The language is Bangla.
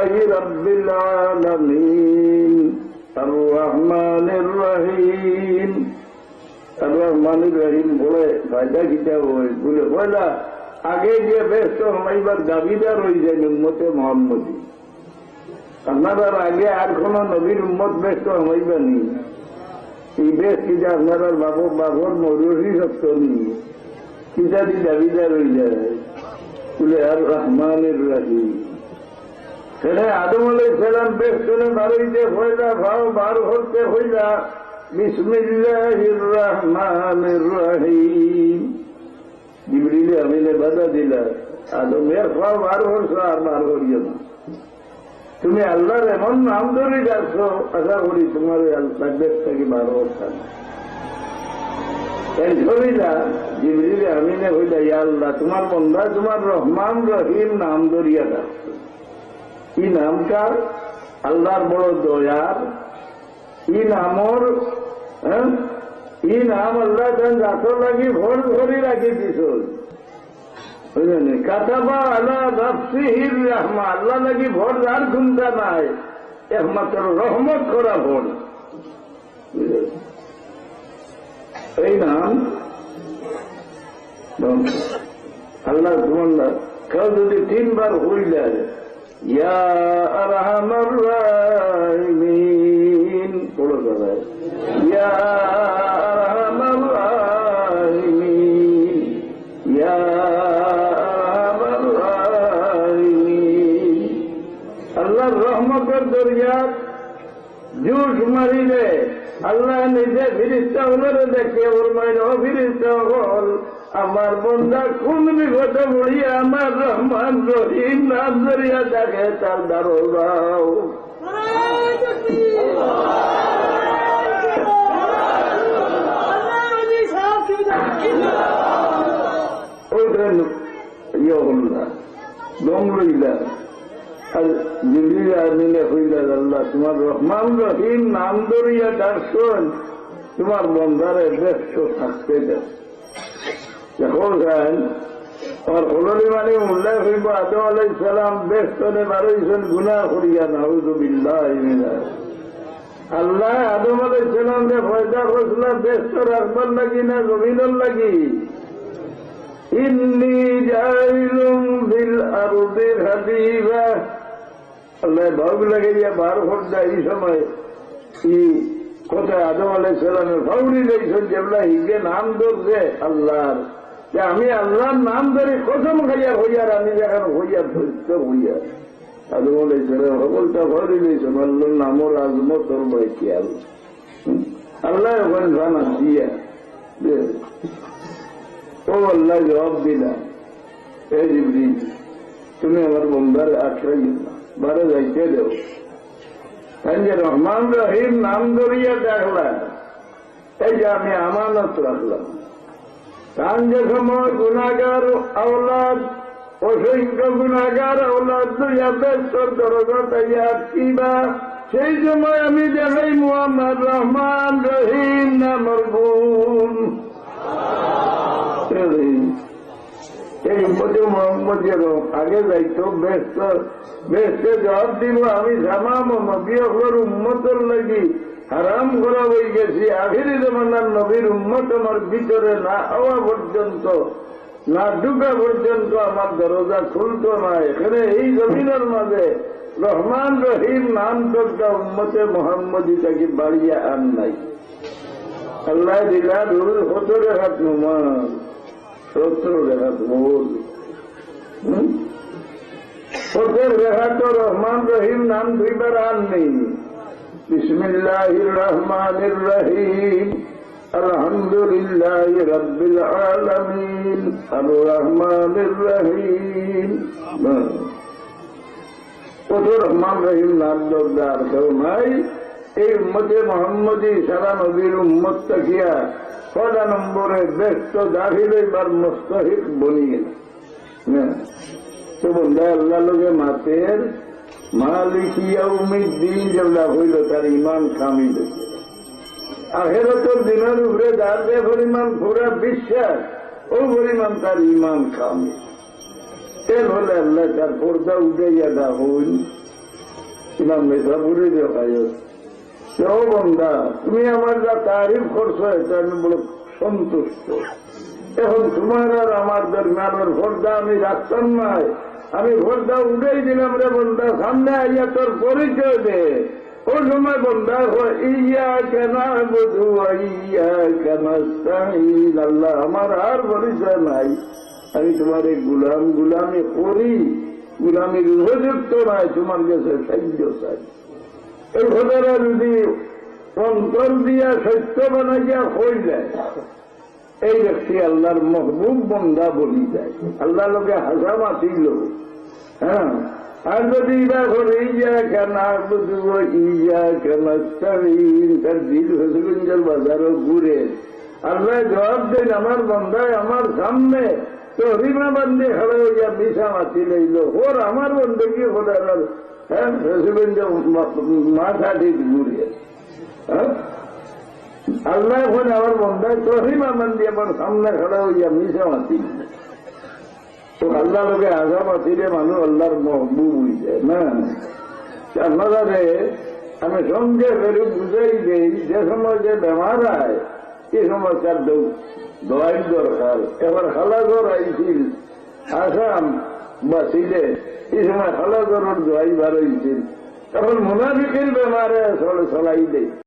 لله رب العالمين الرحمن الرحيم الرحمن الرحيم বলে ফায়দা কিটা হয় বলে পয়লা আগে যে ব্যস্ত হইবার দাবিদার হয়ে যায় উম্মতে মোহাম্মদী আপনার আগে আর কোন নবীর উম্মত ব্যস্ত হইবানি এই বেশ কিটা আপনার বাবু বাবর মরুরি সত্য নেই কিতাদি দাবিদার হয়ে যায় বলে আর রহমানের রাহি সেটা আদম আলাই সালাম বেশ করে বাড়িতে হইলা ভাও বার হতে হইলা, বিসমিল্লাহির রহমানির রহিম। জিবরিলে আমিলে বাধা দিলা। আদমের ভাও বার হচ্ছে, আর বার করিও না। তুমি আল্লাহর এমন নাম ধরে যাচ্ছ আশা করি তোমার দেশ থেকে বার হচ্ছে না। হইলা জিবরিলে আমিনে হইলা, ইয়া আল্লাহ, তোমার বন্ধা, তোমার রহমান রহিম নাম ধরিয়া ই নামটার আল্লাহর বড় দয়ার। ই নামর হ্যাঁ? ই নাম আল্লাহ তার জাতর লাগি ভোর ধরি রাখি বুঝলেন কাতাবা আল্লাহ নফসিহির রহমা আল্লাহ লাগি ভোর আর ঘুমটা নাই। একমাত্র রহমত করা ভোর? এই নাম আল্লাহ কেউ যদি তিনবার হইলে ইয়া আরহামার রাহিমিন পড়ো আল্লাহ নিজে ফিরিস্তা হলে দেখে ওর মাইন ফিরিস্তা হল। আমার বন্ধা কোন বিপদে পড়িয়া আমার রহমান রহিম, নাম ধরিয়া দেখে তার দারোগাও ওইটাই ইয়ে হল না দম লইলা আর আল্লাহ, তোমার রহমান রহিম তোমার বন্ধারে ব্যস্ত থাকতে যান আমার হলরি মানে উল্লেখ হইব, আদম আলাই সালাম ব্যস্তনে বারোইছেন গুণা করিয়া নাউজুবিল্লাহ আল্লাহ আদম আলাই সালাম রে ফয়দা করছিল ব্যস্ত রাখবার লাগি না, জমিনের লাগি? ইন্নি জাইলুম বিল আরদির হাবিবা। আল্লাহ ভাব লাগে যে বার ঘণ্টা এই সময়। ই কোথায় আদম আলাই সালামের ফাউরি দেখছেন যেগুলা হিগে নাম ধরছে আল্লাহর। যে আমি আল্লাহর নাম ধরে কসম খাইয়া হইয়ার, আমি যেখানে হইয়া ধরত হইয়া। আদম আলাই সালাম সকলটা ফাউরি দিয়েছেন আল্লাহর নামর আজমত তোর ভাই কি আল্লাহ ওখানে জানা দিয়া ও আল্লাহ জবাব দিলা এ জিবরি তুমি আমার বন্ধার আশ্রয় দিলা বারে যাইতে দেও। যে রহমান রহিম নাম ধরিয়া দেখলাম এই যে আমি আমানত রাখলাম। তান যে সময় গুণাগার আওলাদ অসংখ্য গুণাগার আওলাদ দুইয়া ব্যস্ত দরজা কিবা সেই সময় আমি দেখাই মোহাম্মদ রহমান রহিম নামর গুণ এই উম্মতে মোহাম্মদের আগে যাইতো, ব্যস্ত ব্যস্ত জবাব দিল আমি জামাম নবী অকর উম্মতর লাগি, হারাম করা হয়ে গেছি, আখিরি জমানার নবীর উম্মত আমার ভিতরে না হওয়া পর্যন্ত, না ঢুকা পর্যন্ত আমার দরজা খুলত না। এখানে এই জমিনের মাঝে রহমান রহিম নাম তোরটা উম্মতে মোহাম্মদী তাকে বাড়িয়ে আন নাই। আল্লাহ দিলা রুল হতো রেখাত সত্তর রেখাত মোল সত্তর রেখাত রহমান রহিম নাম দুইবার আন নেই। বিসমিল্লাহ রহমান রহিম। আলহামদুলিল্লাহ রব্বিল আলমিন। আর রহমান রহিম। কত রহমান রহিম নাম দরদার কেউ নাই। এই উম্মতে মোহাম্মদী সারা নবীর উম্মত তাকিয়া কটা নম্বরে ব্যস্ত দাখিল এবার মুস্তহিক বনিয়ে তো বন্ধা, আল্লাহ লোকে মাতের মালিকিয়া উমিদ দিন যেগুলা হইল তার ইমান কামিল। আখেরতর দিনের উপরে যার যে পরিমাণ পুরা বিশ্বাস, ও পরিমাণ তার ইমান কামিল। এর হলে আল্লাহ তার পর্দা উঠে দা হইল। ইমাম মেসাপুরে দেখায় সেও বন্ধা তুমি আমার যা তারিফ করছ, এটা আমি বলে সন্তুষ্ট। এখন তোমার আর আমার দরমিয়ানের ভোটটা আমি রাখতাম নাই আমি ভোটটা উঠেই দিলাম রে বন্ধা, সামনে আইয়া তোর পরিচয় দে। ওই সময় বন্ধা ইয়া কেন বধু ইয়া কেন আল্লাহ, আমার আর পরিচয় নাই। আমি তোমার এই গুলাম, গুলামি করি। গুলামির উপযুক্ত নাই, তোমার কাছে সাহায্য চাই। এই ঘটনা যদি অন্তর দিয়া সত্য বানাইয়া হয়ে যায় এই ব্যক্তি আল্লাহর মহবুব বন্ধা বলি যায় আল্লাহ লোকে হাসা মাতিল। হ্যাঁ? আর যদি ইরা করে ইয়া কেন বুঝু ইয়া কেন তার দিল হসগঞ্জের বাজারও ঘুরে। আল্লাহ জবাব দেন, আমার বন্ধায়, আমার সামনে তো হরিমা বান্ধে খেলা হইয়া মিশা মাতি লইল। ওর আমার বন্ধে কি হলার হ্যাঁ হসগঞ্জ মাথা ঠিক ঘুরে হ্যাঁ? আল্লাহ এখন আমার বন্ধায় তহিমা বান্ধি আমার সামনে খেলা হইয়া মিশা মাতি তো আল্লাহ লোকে আগা মাতিলে মানুষ, আল্লাহর মহবুব হয়ে যায় না আপনারা আমি সঙ্গে ফেরে বুঝাই দেই, যে সময় যে বেমার হয় এই সময় তার দোয়াই দরকার। এবার খালাগর আইছিল। আসাম বা সিলেট এই সময় খালাগরের দোয়াই বার হয়েছিল তখন মুনাফিকের বেমারে চলাই দেয়।